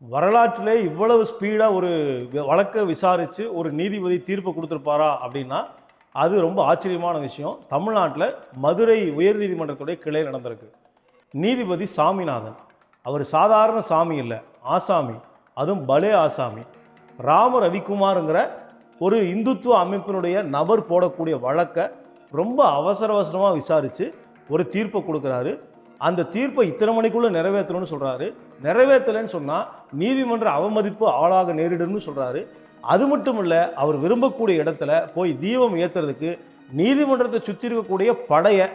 வரலாற்றிலே இவ்வளவு ஸ்பீடாக ஒரு வழக்கை விசாரித்து ஒரு நீதிபதி தீர்ப்பு கொடுத்துருப்பாரா அப்படின்னா அது ரொம்ப ஆச்சரியமான விஷயம். தமிழ்நாட்டில் மதுரை உயர்நீதிமன்றத்துடைய கிளை நடந்திருக்கு. நீதிபதி சாமிநாதன். அவர் சாதாரண சாமி இல்லை ஆசாமி. அதுவும் பலே ஆசாமி. ராம ரவிக்குமாருங்கிற ஒரு இந்துத்துவ அமைப்பினுடைய நபர் போடக்கூடிய வழக்கை ரொம்ப அவசர அவசரமாக விசாரித்து ஒரு தீர்ப்பை கொடுக்குறாரு. அந்த தீர்ப்பை இத்தனை மணிக்குள்ளே நிறைவேற்றணும்னு சொல்கிறாரு நிறைவேற்றலைன்னு சொன்னால் நீதிமன்ற அவமதிப்பு ஆளாக நேரிடும்னு சொல்கிறாரு அது மட்டும் இல்லை அவர் விரும்பக்கூடிய இடத்துல போய் தீபம் ஏற்றுறதுக்கு நீதிமன்றத்தை சுற்றி இருக்கக்கூடிய படையை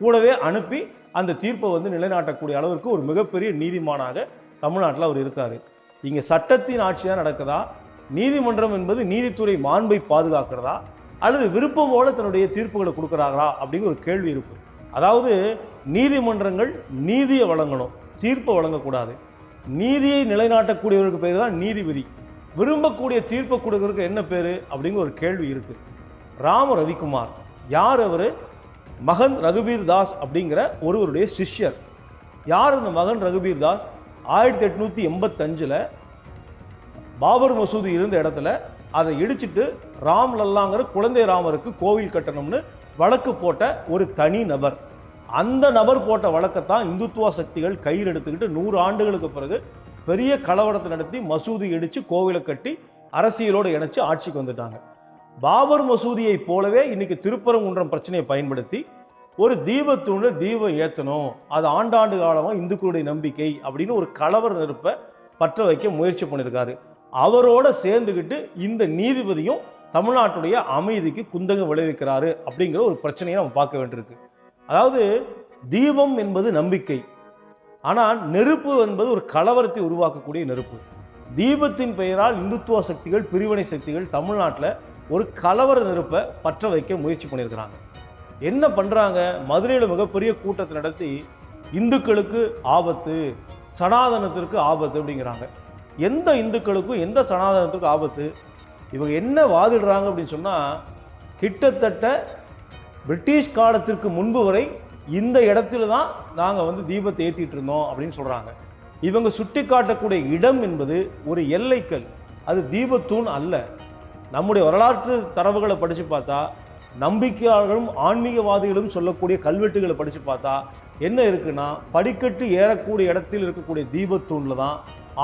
கூடவே அனுப்பி அந்த தீர்ப்பை வந்து நிலைநாட்டக்கூடிய அளவிற்கு ஒரு மிகப்பெரிய நீதிமானாக தமிழ்நாட்டில் அவர் இருக்கார். இங்கே சட்டத்தின் ஆட்சியாக நடக்குதா? நீதிமன்றம் என்பது நீதித்துறை மாண்பை பாதுகாக்கிறதா? அல்லது விருப்பமோடு தன்னுடைய தீர்ப்புகளை கொடுக்குறாங்களா அப்படிங்கிற ஒரு கேள்வி இருக்குது அதாவது நீதிமன்றங்கள் நீதியை வழங்கணும் தீர்ப்பை வழங்கக்கூடாது. நீதியை நிலைநாட்டக்கூடியவருக்கு பேர் தான் நீதிபதி. விரும்பக்கூடிய தீர்ப்பை கொடுக்கறதுக்கு என்ன பேர்? அப்படிங்கிற ஒரு கேள்வி இருக்குது ராம ரவிக்குமார். யார் அவர்? மகன் ரகுபீர் தாஸ் அப்படிங்கிற ஒருவருடைய சிஷ்யர். யார் இந்த மகன் ரகுபீர் தாஸ்? ஆயிரத்தி எட்நூற்றி எண்பத்தஞ்சில் பாபர் மசூதி இருந்த இடத்துல அதை இடிச்சிட்டு ராம் லல்லாங்கிற குழந்தை ராமருக்கு கோவில் கட்டணம்னு வழக்கு போட்ட ஒரு தனி நபர். அந்த நபர் போட்ட வழக்கத்தான் இந்துத்துவ சக்திகள் கையில் எடுத்துக்கிட்டு நூறு ஆண்டுகளுக்கு பிறகு பெரிய கலவரத்தை நடத்தி மசூதி இடித்து கோவிலை கட்டி அரசியலோடு இணைச்சு ஆட்சிக்கு வந்துட்டாங்க. பாபர் மசூதியை போலவே இன்னைக்கு திருப்பரங்குன்றம் பிரச்சனையை பயன்படுத்தி ஒரு தீபத்தூண்டு தீபம் ஏற்றணும் அது ஆண்டாண்டு காலமாக இந்துக்களுடைய நம்பிக்கை அப்படின்னு ஒரு கலவர நெருப்பை பற்ற வைக்க முயற்சி பண்ணியிருக்காரு. அவரோட சேர்ந்துக்கிட்டு இந்த நீதிபதியும் தமிழ்நாட்டுடைய அமைதிக்கு குந்தகம் விளைவிக்கிறாரு அப்படிங்கிற ஒரு பிரச்சனையை நம்ம பார்க்க வேண்டியிருக்கு. அதாவது தீபம் என்பது நம்பிக்கை. ஆனால் நெருப்பு என்பது ஒரு கலவரத்தை உருவாக்கக்கூடிய நெருப்பு. தீபத்தின் பெயரால் இந்துத்துவ சக்திகள் பிரிவினை சக்திகள் தமிழ்நாட்டில் ஒரு கலவர நெருப்பை பற்ற வைக்க முயற்சி பண்ணியிருக்கிறாங்க. என்ன பண்ணுறாங்க மதுரையில் மிகப்பெரிய கூட்டத்தை நடத்தி இந்துக்களுக்கு ஆபத்து சனாதனத்திற்கு ஆபத்து அப்படிங்கிறாங்க. எந்த இந்துக்களுக்கும் எந்த சனாதனத்துக்கும் ஆபத்து? இவங்க என்ன வாதிடுறாங்க அப்படின்னு சொன்னால் கிட்டத்தட்ட பிரிட்டிஷ் காலத்திற்கு முன்பு வரை இந்த இடத்துல தான் நாங்கள் வந்து தீபத்தை ஏற்றிட்டு இருந்தோம் அப்படின்னு சொல்கிறாங்க இவங்க சுட்டி காட்டக்கூடிய இடம் என்பது ஒரு எல்லைக்கல். அது தீபத்தூண் அல்ல. நம்முடைய வரலாற்று தரவுகளை படித்து பார்த்தா நம்பிக்கையாளர்களும் ஆன்மீகவாதிகளும் சொல்லக்கூடிய கல்வெட்டுகளை படித்து பார்த்தா என்ன இருக்குன்னா படிக்கட்டு ஏறக்கூடிய இடத்தில் இருக்கக்கூடிய தீபத்தூணில் தான்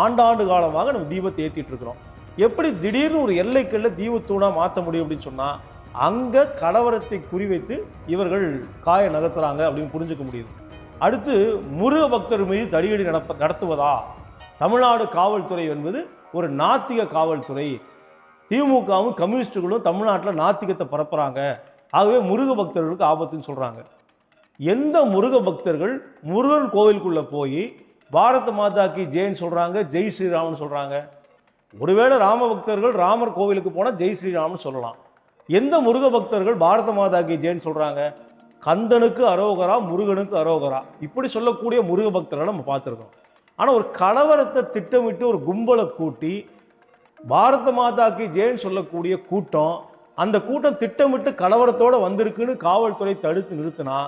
ஆண்டாண்டு காலமாக நம்ம தீபத்தை ஏற்றிட்டு இருக்கிறோம். எப்படி திடீர்னு ஒரு எல்லைக்கல்ல தீபத்தூணாக மாற்ற முடியும் அப்படின்னு சொன்னால் அங்கே கலவரத்தை குறிவைத்து இவர்கள் காய நகர்த்துறாங்க அப்படின்னு புரிஞ்சுக்க முடியுது. அடுத்து முருக பக்தர் மீது தடியடி நடப்ப நடத்துவதா? தமிழ்நாடு காவல்துறை என்பது ஒரு நாத்திக காவல்துறை. திமுகவும் கம்யூனிஸ்டுகளும் தமிழ்நாட்டில் நாத்திகத்தை பரப்புகிறாங்க ஆகவே முருக பக்தர்களுக்கு ஆபத்துன்னு சொல்கிறாங்க எந்த முருக பக்தர்கள் முருகன் கோவிலுக்குள்ளே போய் பாரத மாதாக்கு ஜெயின்னு சொல்கிறாங்க ஜெய் ஸ்ரீராம்னு சொல்கிறாங்க ஒருவேளை ராம பக்தர்கள் ராமர் கோவிலுக்கு போனால் ஜெய் ஸ்ரீராம்னு சொல்லலாம். எந்த முருக பக்தர்கள் பாரத மாதா கி ஜெயின் சொல்கிறாங்க கந்தனுக்கு அரோகரா முருகனுக்கு அரோகரா. இப்படி சொல்லக்கூடிய முருக பக்தர்களை நம்ம பார்த்துருக்கோம். ஆனால் ஒரு கலவரத்தை திட்டமிட்டு ஒரு கும்பலை கூட்டி பாரத மாதாக்கு ஜெயின் சொல்லக்கூடிய கூட்டம் அந்த கூட்டம் திட்டமிட்டு கலவரத்தோடு வந்திருக்குன்னு காவல்துறை தடுத்து நிறுத்தினா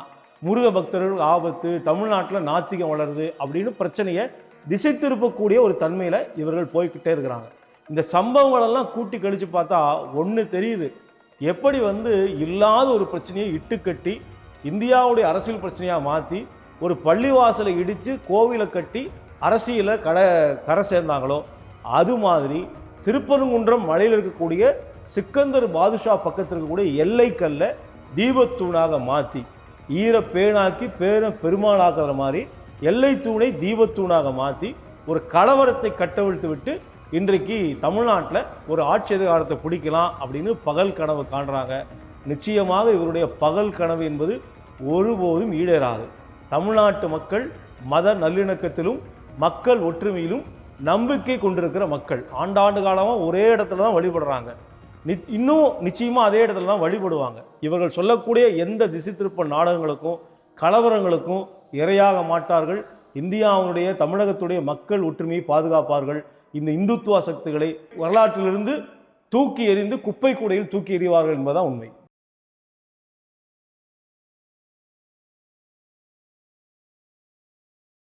முருக பக்தர்கள் ஆபத்து தமிழ்நாட்டில் நாத்திகம் வளருது அப்படின்னு பிரச்சனையை திசை திருப்பக்கூடிய ஒரு தன்மையில் இவர்கள் போய்கிட்டே இருக்கிறாங்க. இந்த சம்பவங்களெல்லாம் கூட்டி கழித்து பார்த்தா ஒன்று தெரியுது. எப்படி வந்து இல்லாத ஒரு பிரச்சனையை இட்டுக்கட்டி இந்தியாவுடைய அரசியல் பிரச்சனையாக மாற்றி ஒரு பள்ளிவாசலை இடித்து கோவிலை கட்டி அரசியலை கடை கரை சேர்ந்தாங்களோ அது மாதிரி திருப்பரங்குன்றம் மலையில் இருக்கக்கூடிய சிக்கந்தர் பாதுஷா பக்கத்தில் இருக்கக்கூடிய எல்லைக்கல்ல தீபத்தூணாக மாற்றி ஈர பேனாக்கி பேர பெருமாளாக்குற மாதிரி எல்லை தூணை தீபத்தூணாக மாற்றி ஒரு கலவரத்தை கட்டவிழ்த்து விட்டு இன்றைக்கு தமிழ்நாட்டில் ஒரு ஆட்சி அதிகாரத்தை பிடிக்கலாம் அப்படின்னு பகல் கனவு காண்றாங்க. நிச்சயமாக இவருடைய பகல் கனவு என்பது ஒருபோதும் ஈடேறாது. தமிழ்நாட்டு மக்கள் மத நல்லிணக்கத்திலும் மக்கள் ஒற்றுமையிலும் நம்பிக்கை கொண்டிருக்கிற மக்கள். ஆண்டாண்டு காலமாக ஒரே இடத்துல தான் வழிபடுறாங்க. நி இன்னும் நிச்சயமாக அதே இடத்துல தான் வழிபடுவாங்க. இவர்கள் சொல்லக்கூடிய எந்த திசை திருப்ப நாடகங்களுக்கும் கலவரங்களுக்கும் இரையாக மாட்டார்கள். இந்தியாவுடைய தமிழகத்துடைய மக்கள் ஒற்றுமையை பாதுகாப்பார்கள். இந்த இந்துத்துவ சக்திகளை வரலாற்றிலிருந்து தூக்கி எறிந்து குப்பை கூடையில் தூக்கி எறிவார்கள் என்பதுதான் உண்மை.